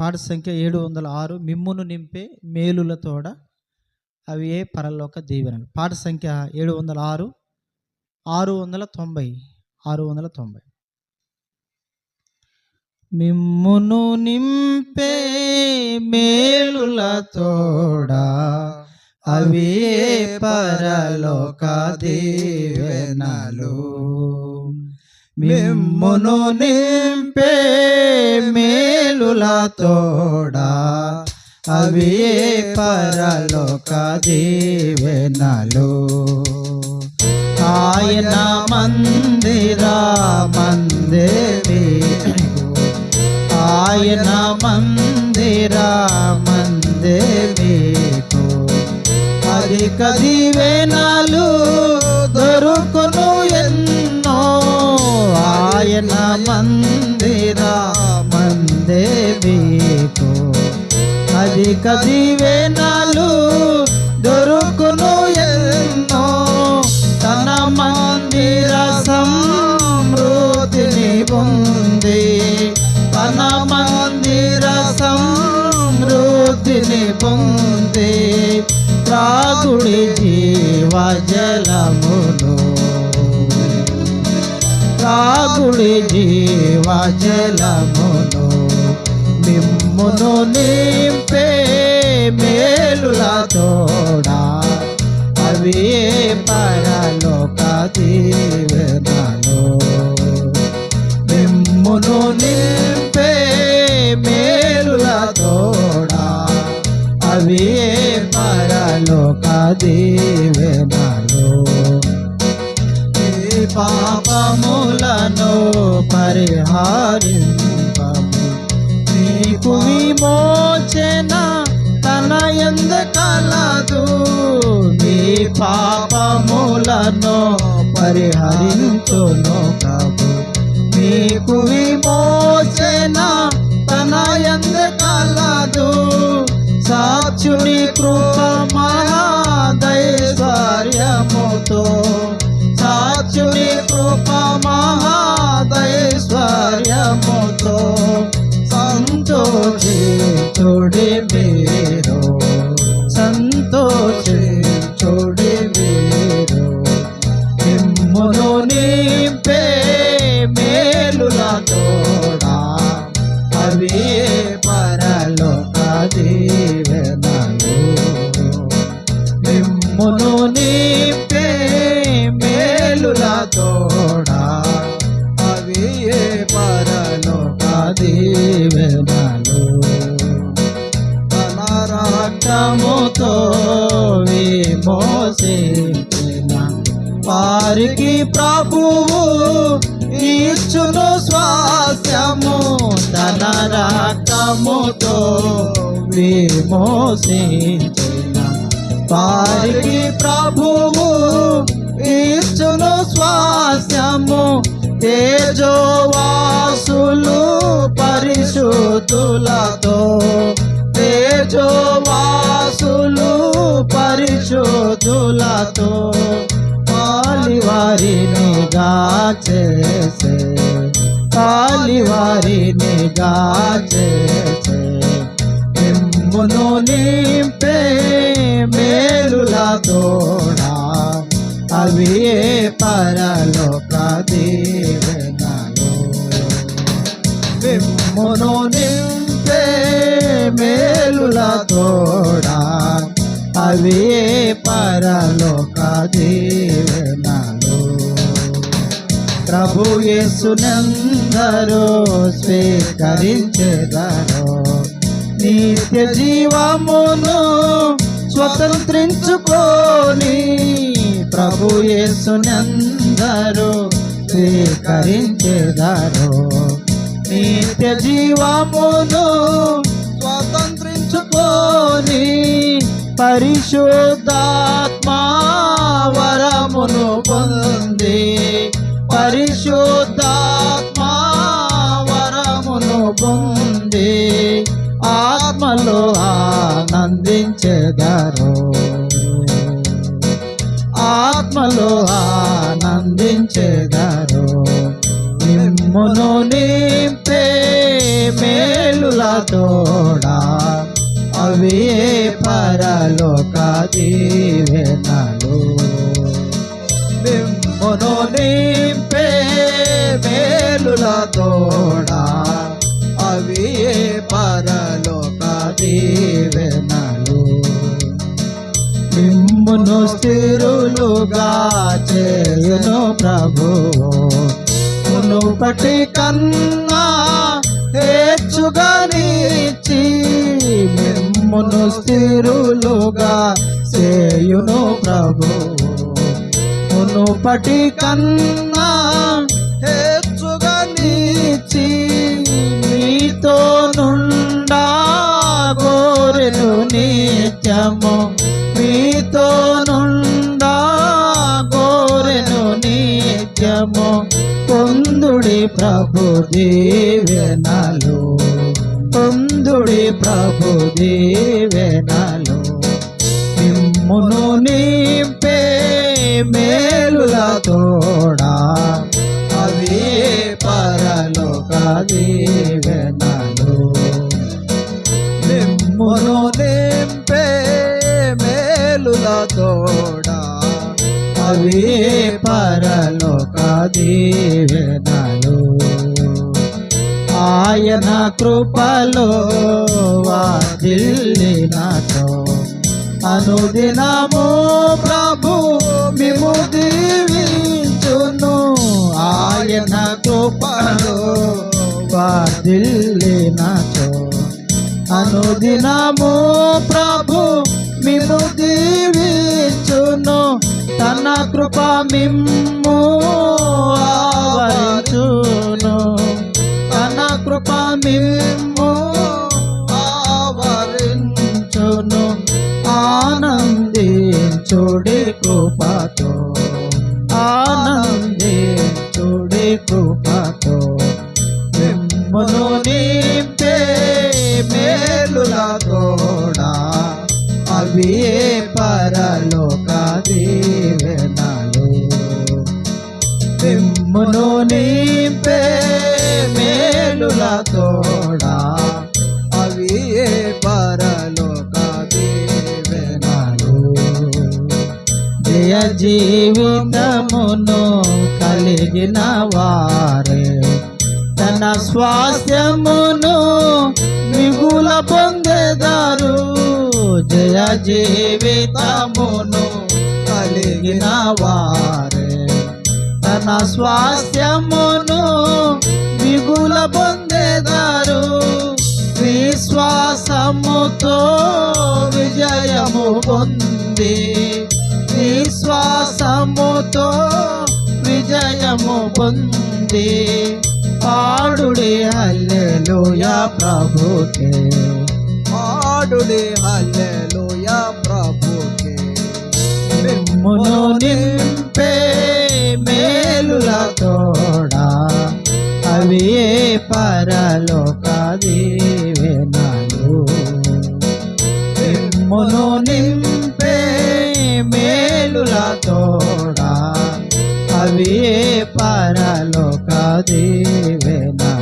పాట సంఖ్య ఏడు వందల ఆరు మిమ్మును నింపే మేలుల తోడ అవి ఏ పరలోక దీవెనలు? పాట సంఖ్య ఏడు వందల ఆరు ఆరు వందల తొంభై ఆరు వందల తొంభై. మిమ్మును నింపే మేలుల తోడ అవి ఏ పరలోక దీవెనలు? మిమ్మును నింపే మేలుల తోడా. అవి పరలోక దీవెనలు ఆయన మందిరా మందిరి ఆయన మందిరా మందిరి అధిక దీవెనలు ఆయన మందిరా మందేవీకు అధిక దీవెనలు దొరుకును ఎన్నో. తన మందిర సమృద్ధిని పొంది తన మందిర సమృద్ధిని పొంది త్రాగుడి జీవ జలమును సాగుడి జీవా జలమును మిమ్మును నింపే మేలుల తోడా. అవి పరలోక దీవెనలు? మిమ్మును నింపే మేలుల తోడా. అవి పరలోక దీవెనలు? పాపములను పరిహారింపము. నీకు విమోచన తన ఎంద కలదు. నీ పాపములను పరిహరించును ప్రభు నీకు విమోచన తన ఎంద కలదు. సాక్షుని শান্ত চিত্তরে বেরো। రక్తముతో విమోసించిన వారికి ప్రభువు ఇచ్చును స్వాస్థ్యము తన రక్తముతో విమోసించిన వారికి ప్రభువు ఇచ్చును స్వాస్థ్యము తేజోవాసులు పరిశుద్ధులతో తేజోవాసులు పరిశుద్ధులతో పాలివారిని చేసే పాలివారిని చేసే మిమ్మును నింపే మేలుల అవి పరలోక దీవెనలు మిమ్మును నింపే మేలుల తోడా అవి ఏ పరలోక దీవెనలు. ప్రభు యేసునందరూ స్వీకరించెదరో. నిత్య జీవమును స్వతంత్రించుకోని ప్రభు యేసునందరూ స్వీకరించెదరో. నిత్య జీవమును స్వతంత్రించుకొని పరిశుద్ధాత్మా వరమును పొంది పరిశుద్ధాత్మా వరమును పొంది ఆత్మలో ఆనందించెదరో. ఆత్మలో ఆనందించెదరో. నిమ్మును నింపే మేలుల మేలుల తోడా అవే పరలోక దీవెనలు మిమ్మును నింపే మేలుల తోడా. అవి పరలోక దీవెనలు మిమ్మును స్థిరులుగా చేయును ప్రభు. మునుపటి కన్నా హెచ్చుగా నీచి స్థిరులుగా చేయును ప్రభు. మునుపటి కన్నా హేచ్చుగా నీచి నీతో నుండా గోరెను నిత్యము. మీతో నుండా గోరెను నిత్యము. పొందుడి ప్రభు దీవెనలు. పొందుడి ప్రభు దీవెనలు మిమ్మును నింపే మేలుల తోడా. అవి పరలోక దీవెనలు మిమ్మును నింపే మేలుల తోడా. అవి పరలోక దీవెనలు ఆయన కృపలో వాదిల్లి నాతో అనుదినము ప్రభు మేము దీవించును. ఆయన కృపలో వాదిల్లి నాతో అనుదినము ప్రభు మేము దీవించును. తన కృప మిమ్ము ఆవరించును. మిమ్ము ఆవరించును ఆనందించుడి కృపతో ఆనందించుడి కృపతో. మిమ్మును నింపే మేలుల తోడా అవి పరలోక మిమ్మును నింపే తోడా అవి పరలోక దీవెనలు? జయ జీవితమును కలిగిన వారే తన స్వాస్థ్యమును మిగుల పొందేదారు. జయ జీవితమును కలిగిన వారే తన స్వాస్థ్యమును మిగుల పొందెదారు. విశ్వాసముతో విజయము పొంది. విశ్వాసముతో విజయము పొంది. పాడుడి హల్లెలూయా ప్రభుకే. పాడుడి హల్లెలూయా ప్రభుకే. మిమ్మును నింపే మేలుల తోడా. అవి పరలోక దీవెనలు మిమ్మును నింపే మేలుల తోడా అవి పరలోక దీవెనలు